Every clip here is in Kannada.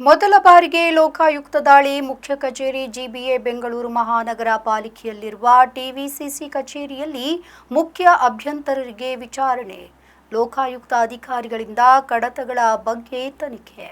ಮೊದಲ ಬಾರಿಗೆ ಲೋಕಾಯುಕ್ತ ದಾಳಿ, ಮುಖ್ಯ ಕಚೇರಿ, ಜಿಬಿಎ ಬೆಂಗಳೂರು ಮಹಾನಗರ ಪಾಲಿಕೆಯಲ್ಲಿರುವ ಟಿವಿಸಿಸಿ ಕಚೇರಿಯಲ್ಲಿ ಮುಖ್ಯ ಅಭ್ಯಂತರರಿಗೆ ವಿಚಾರಣೆ. ಲೋಕಾಯುಕ್ತ ಅಧಿಕಾರಿಗಳಿಂದ ಕಡತಗಳ ಬಗ್ಗೆ ತನಿಖೆ.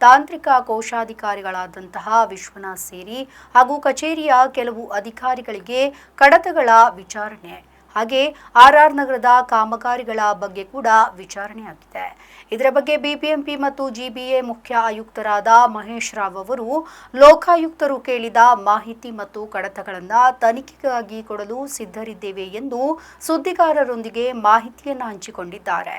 ತಾಂತ್ರಿಕ ಕೋಶಾಧಿಕಾರಿಗಳಾದಂತಹ ವಿಶ್ವನಾಥ್ ಸೇರಿ ಹಾಗೂ ಕಚೇರಿಯ ಕೆಲವು ಅಧಿಕಾರಿಗಳಿಗೆ ಕಡತಗಳ ವಿಚಾರಣೆ. ಹಾಗೆ ಆರ್ ನಗರದ ಕಾಮಗಾರಿಗಳ ಬಗ್ಗೆ ಕೂಡ ವಿಚಾರಣೆಯಾಗಿದೆ. ಇದರ ಬಗ್ಗೆ ಬಿಬಿಎಂಪಿ ಮತ್ತು ಜಿಬಿಎ ಮುಖ್ಯ ಆಯುಕ್ತರಾದ ಮಹೇಶ್ ರಾವ್ ಅವರು ಲೋಕಾಯುಕ್ತರು ಕೇಳಿದ ಮಾಹಿತಿ ಮತ್ತು ಕಡತಗಳನ್ನು ತನಿಖೆಗಾಗಿ ಕೊಡಲು ಸಿದ್ಧರಿದ್ದೇವೆ ಎಂದು ಸುದ್ದಿಗಾರರೊಂದಿಗೆ ಮಾಹಿತಿಯನ್ನು ಹಂಚಿಕೊಂಡಿದ್ದಾರೆ.